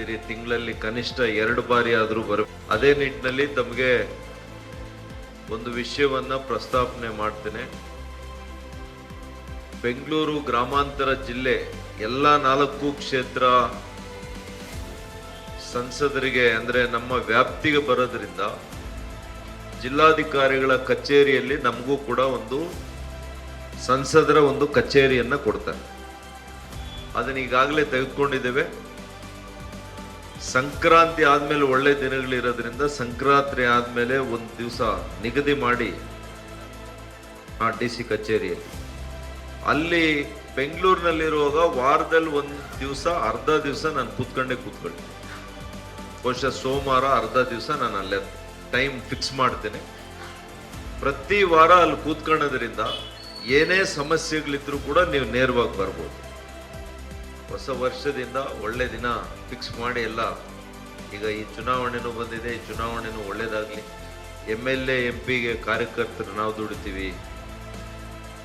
ಹೇಳಿದಿರಿ ತಿಂಗಳಲ್ಲಿ ಕನಿಷ್ಠ ಎರಡು ಬಾರಿ ಆದರೂ ಬರ, ಅದೇ ನಿಟ್ಟಿನಲ್ಲಿ ತಮಗೆ ಒಂದು ವಿಷಯವನ್ನ ಪ್ರಸ್ತಾಪನೆ ಮಾಡ್ತೇನೆ. ಬೆಂಗಳೂರು ಗ್ರಾಮಾಂತರ ಜಿಲ್ಲೆ ಎಲ್ಲ ನಾಲ್ಕು ಕ್ಷೇತ್ರ ಸಂಸದರಿಗೆ ಅಂದ್ರೆ ನಮ್ಮ ವ್ಯಾಪ್ತಿಗೆ ಬರೋದ್ರಿಂದ ಜಿಲ್ಲಾಧಿಕಾರಿಗಳ ಕಚೇರಿಯಲ್ಲಿ ನಮಗೂ ಕೂಡ ಒಂದು ಸಂಸದರ ಒಂದು ಕಚೇರಿಯನ್ನ ಕೊಡ್ತಾರೆ. ಅದನ್ನ ಈಗಾಗಲೇ ತೆಗೆದುಕೊಂಡಿದ್ದೇವೆ. ಸಂಕ್ರಾಂತಿ ಆದಮೇಲೆ ಒಳ್ಳೆ ದಿನಗಳಿರೋದ್ರಿಂದ ಸಂಕ್ರಾಂತಿ ಆದಮೇಲೆ ಒಂದು ದಿವಸ ನಿಗದಿ ಮಾಡಿ ಆ ಡಿ ಸಿ ಕಚೇರಿಯಲ್ಲಿ. ಅಲ್ಲಿ ಬೆಂಗಳೂರಿನಲ್ಲಿರುವಾಗ ವಾರದಲ್ಲಿ ಒಂದು ದಿವಸ, ಅರ್ಧ ದಿವಸ ನಾನು ಕೂತ್ಕೊಂಡೆ ಕೂತ್ಕೊಳ್ಳಿ. ಬಹುಶಃ ಸೋಮವಾರ ಅರ್ಧ ದಿವಸ ನಾನು ಅಲ್ಲೇ ಟೈಮ್ ಫಿಕ್ಸ್ ಮಾಡ್ತೇನೆ. ಪ್ರತಿ ವಾರ ಅಲ್ಲಿ ಕೂತ್ಕೊಳ್ಳೋದ್ರಿಂದ ಏನೇ ಸಮಸ್ಯೆಗಳಿದ್ರೂ ಕೂಡ ನೀವು ನೇರವಾಗಿ ಬರ್ಬೋದು. ಹೊಸ ವರ್ಷದಿಂದ ಒಳ್ಳೆ ದಿನ ಫಿಕ್ಸ್ ಮಾಡಿ ಎಲ್ಲ. ಈಗ ಈ ಚುನಾವಣೆನೂ ಬಂದಿದೆ, ಈ ಚುನಾವಣೆನೂ ಒಳ್ಳೇದಾಗಲಿ. ಎಂ ಎಲ್ ಎ ಎಂ ಪಿಗೆ ಕಾರ್ಯಕರ್ತರು ನಾವು ದುಡಿತೀವಿ.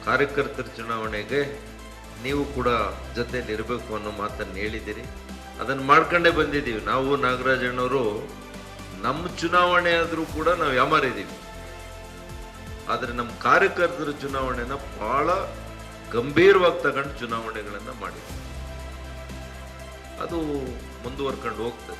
ಕಾರ್ಯಕರ್ತರ ಚುನಾವಣೆಗೆ ನೀವು ಕೂಡ ಜೊತೆಲಿ ಇರಬೇಕು ಅನ್ನೋ ಮಾತನ್ನು ಹೇಳಿದ್ದೀರಿ. ಅದನ್ನು ಮಾಡ್ಕೊಂಡೇ ಬಂದಿದ್ದೀವಿ. ನಾವು ನಾಗರಾಜಣ್ಣವರು, ನಮ್ಮ ಚುನಾವಣೆ ಆದರೂ ಕೂಡ ನಾವು ಯಾಮಾರಿದ್ದೀವಿ ಆದರೆ ನಮ್ಮ ಕಾರ್ಯಕರ್ತರ ಚುನಾವಣೆನ ಭಾಳ ಗಂಭೀರವಾಗಿ ತಗೊಂಡು ಚುನಾವಣೆಗಳನ್ನು ಮಾಡಿದ್ವಿ ಅದು ಮುಂದುವರ್ಕೊಂಡು ಹೋಗ್ತದೆ.